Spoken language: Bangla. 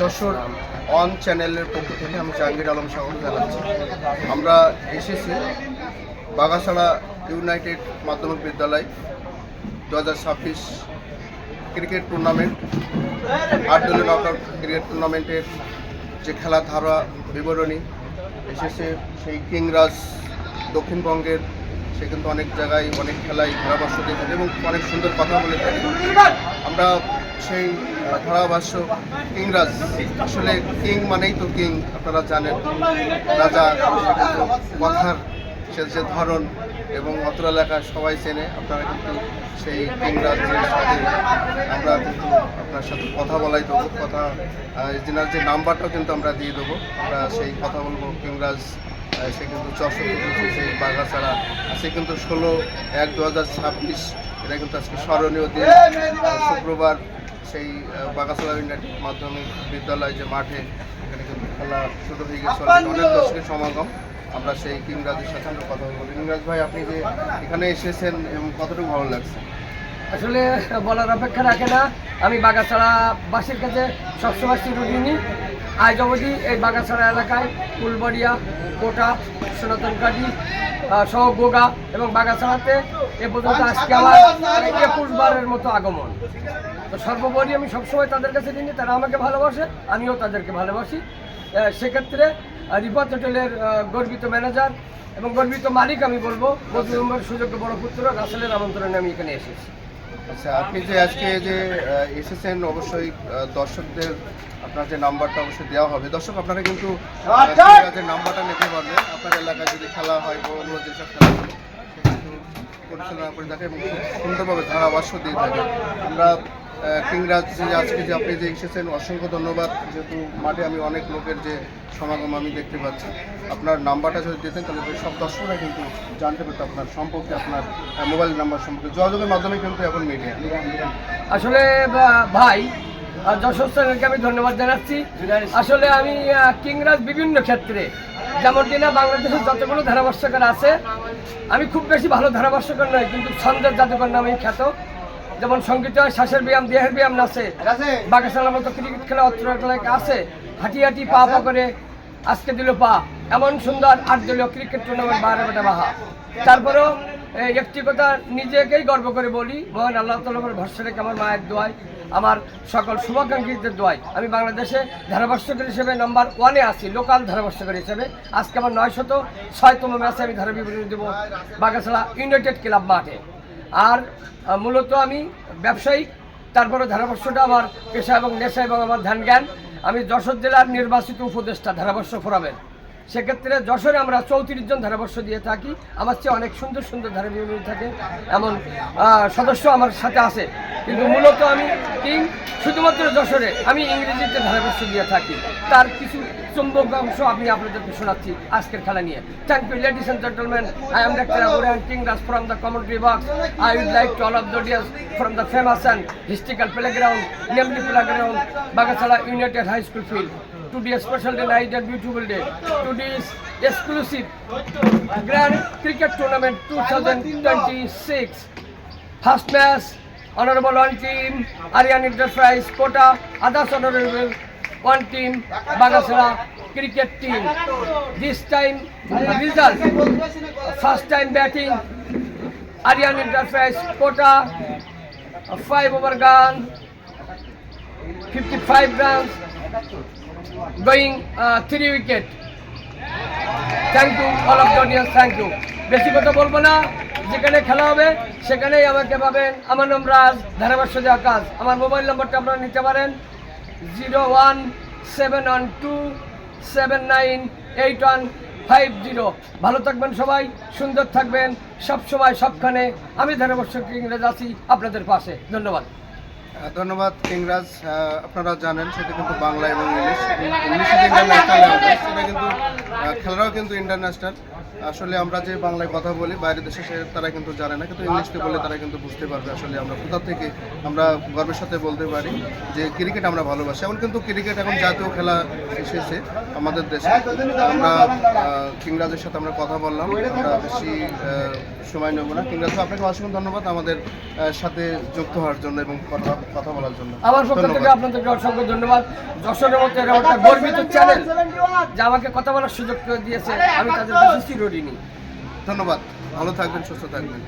যশোর অন চ্যানেলের পক্ষ থেকে আমি জাহাঙ্গীর আলম স্বাগত জানাচ্ছি। আমরা এসেছি বাগাছড়া ইউনাইটেড মাধ্যমিক বিদ্যালয় দু হাজার ছাব্বিশ ক্রিকেট টুর্নামেন্ট আট দলীয় নকআউট ক্রিকেট টুর্নামেন্টের যে খেলার ধারা বিবরণী এসেছে, সেই কিংরাজ দক্ষিণবঙ্গের, সে কিন্তু অনেক জায়গায় অনেক খেলায় ধারাভাষ্য দিয়ে এবং অনেক সুন্দর কথা বলে থাকে আমরা সেই ধারাভাষ্য কিংরাজ। আসলে কিং মানেই তো কিং, আপনারা জানেন। রাজা কথার সে যে ধরন এবং অত্র এলাকায় সবাই চেনে, আপনারা কিন্তু সেই কিংরাজের সাথে আমরা কিন্তু আপনার সাথে কথা বলাই দেবো, কথা যেনার যে নাম্বারটাও কিন্তু আমরা দিয়ে দেবো, আমরা সেই কথা বলব কিংরাজ সে কিন্তু চৌষট্টি সেই বাগাছাড়া সে কিন্তু ষোলো এক দু হাজার ছাব্বিশ, এটা কিন্তু আজকে স্মরণীয় দিন শুক্রবার। সেই বাগাসলা মাধ্যমিক বিদ্যালয় যে মাঠে এখানে কিন্তু খেলা শুরু হয়ে গেছে। অনেক দর্শকের সমাগম। আমরা সেই কিংরাজের সাথে আমরা কথা বলব। কিংরাজ ভাই আপনি যে এখানে এসেছেন এবং কতটুকু ভালো লাগছে? আসলে বলার অপেক্ষা রাখে না। আমি বাগাছড়া বাসীর কাছে সবসময় চিরঋণী। আজ এই বাগাছড়া এলাকায় ফুলবাড়িয়া, কোটা সনাতনকাটি সহ গোগা এবং বাগাছড়াতে এ পর্যন্ত আজকে আমার একুশ বারের মতো আগমন। তো সর্বোপরি আমি সবসময় তাদের কাছে ঋণী তারা আমাকে ভালোবাসে, আমিও তাদেরকে ভালোবাসি। সেক্ষেত্রে রিপোর্ট হোটেলের গর্বিত ম্যানেজার এবং গর্বিত মালিক আমি বলব মজুমর সুযোগ্য বড় পুত্র, রাসেলের আমন্ত্রণে আমি এখানে এসেছি। আচ্ছা আপনি যে আজকে যে এসেছেন অবশ্যই দর্শকদের আপনার যে নাম্বারটা অবশ্যই দেওয়া হবে। দর্শক আপনারা কিন্তু আহ, নাম্বারটা নিতে পারবেন আপনার এলাকায় যদি খেলা হয় বা অন্য যেসব খেলা পরিচালনা করে থাকে এবং খুব সুন্দরভাবে ধারাভাষ্য দিয়ে থাকে আমরা কিংরাজ যে আজকে যে আপনি যে এসেছেন, অসংখ্য ধন্যবাদ। যেহেতু মাঠে আমি অনেক লোকের যে সমাগম আমি দেখতে পাচ্ছি। আপনার নাম্বারটা যদি দিতেন, তাহলে সব দর্শকরা কিন্তু জানতে পারতো আপনার সম্পর্কে, আপনার মোবাইল নাম্বার সম্পর্কে। যোগাযোগের মাধ্যমে কিন্তু এখন মিডিয়া আসলে ভাই স্যারকে আমি ধন্যবাদ জানাচ্ছি। আসলে আমি কিংরাজ বিভিন্ন ক্ষেত্রে, যেমন কিনা বাংলাদেশের যতগুলো ধারাভাষ্যকার আছে, আমি খুব বেশি ভালো ধারাভাষ্যকার নয়, কিন্তু ছন্দের জাদুকর নামেই খ্যাত। যেমন সংগীত হয় শ্বাসের ব্যায়াম দেহের ব্যায়াম নাচে বাগাসালার মতো ক্রিকেট খেলা অত্র আছে। হাঁটি হাঁটি পা পা করে আজকে দিল পা। এমন সুন্দর আট দলীয় ক্রিকেট টুর্নামেন্ট বাহারে বেটা বাহা। তারপরেও একটি কথা নিজেকেই গর্ব করে বলি মহান আল্লাহ তালার ভরসা রেখে আমার মায়ের দোয়াই আমার সকল শুভাকাঙ্ক্ষীদের দোয়াই আমি বাংলাদেশে ধারাভাষ্যকার হিসেবে নাম্বার ওয়ানে আছি লোকাল ধারাভাষ্যকার হিসেবে। আজকে আমার নয়শত ছয়তম ম্যাচে আমি ধারা বিবরণী দেবো বাগাছড়া ইউনাইটেড ক্লাব মাঠে। আর মূলত আমি ব্যবসায়িক, তারপরে ধারাবর্ষটা আমার পেশা এবং নেশা এবং আমার ধ্যান জ্ঞান আমি যশোর জেলার নির্বাচিত উপদেষ্টা ধারাবর্ষ ফোরামের। সেক্ষেত্রে যশোরে আমরা চৌত্রিশ জন ধারাভাষ্য দিয়ে থাকি। আমার চেয়ে অনেক সুন্দর সুন্দর ধারাবিবরণী থাকে। এমন সদস্য আমার সাথে আছে। কিন্তু মূলত আমি কিং? শুধুমাত্র যশোরে আমি ইংরেজিতে ধারাভাষ্য দিয়ে থাকি। তার কিছু চুম্বক অংশ আমি আপনাদেরকে শোনাচ্ছি আজকের খেলা নিয়ে। Thank you ladies and gentleman I am doctor King Raj from the commentary box I would like to all of the dears from the famous and historical playground namely playground Bagachhala united high school field Today a special day, night and beautiful day. Today is exclusive Grand Cricket Tournament 2026. First match, honorable one team, Aryan Enterprise, Kota, others honorable one team, Bagasara cricket team. This time result, first time batting, Aryan Enterprise, Kota, five over gun, 55 runs, going three wicket. Thank you all of the thank you বেশি কথা বলব না, যেখানে খেলা হবে, সেখানেই আমাকে পাবেন আমার নাম রাজ যে আকাশ আমার মোবাইল নম্বরটা আপনারা নিতে পারেন, zero one seven one two seven nine eight one five zero. ভালো থাকবেন সবাই, সুন্দর থাকবেন, সব সময় সবখানে। আমি ধারাভাষ্য ইংরেজ আছি আপনাদের পাশে। ধন্যবাদ। ধন্যবাদ কিংরাজ। আপনারা জানেন সেটা কিন্তু বাংলা এবং ইংলিশ। ইংলিশে সেটা কিন্তু আহ, খেলাটাও কিন্তু ইন্টারন্যাশনাল আসলে আমরা যে বাংলায় কথা বলি বাইরের দেশে সে তারা কিন্তু জানে না কিন্তু ইংলিশে বলে তারা কিন্তু বুঝতে পারবে আসলে আমরা কোথা থেকে আমরা গর্বের সাথে বলতে পারি যে ক্রিকেট আমরা ভালোবাসি। এখন কিন্তু ক্রিকেট এখন জাতীয় খেলা এসেছে আমাদের দেশে। আমরা কিংরাজের সাথে আমরা কথা বললাম। আমরা বেশি সময় নেব না। কিংরাজ আপনাকে অসংখ্য ধন্যবাদ আমাদের সাথে যুক্ত হওয়ার জন্য এবং কথা কথা বলার জন্য। আমার পক্ষ থেকে। আপনাদেরকে অসংখ্য ধন্যবাদ। যশোরের মতো এরকম একটা গর্বিত চ্যানেল যে আমাকে কথা বলার সুযোগ দিয়েছে আমি তাদের কাছে চিরঋণী ধন্যবাদ। ভালো থাকবেন সুস্থ থাকবেন।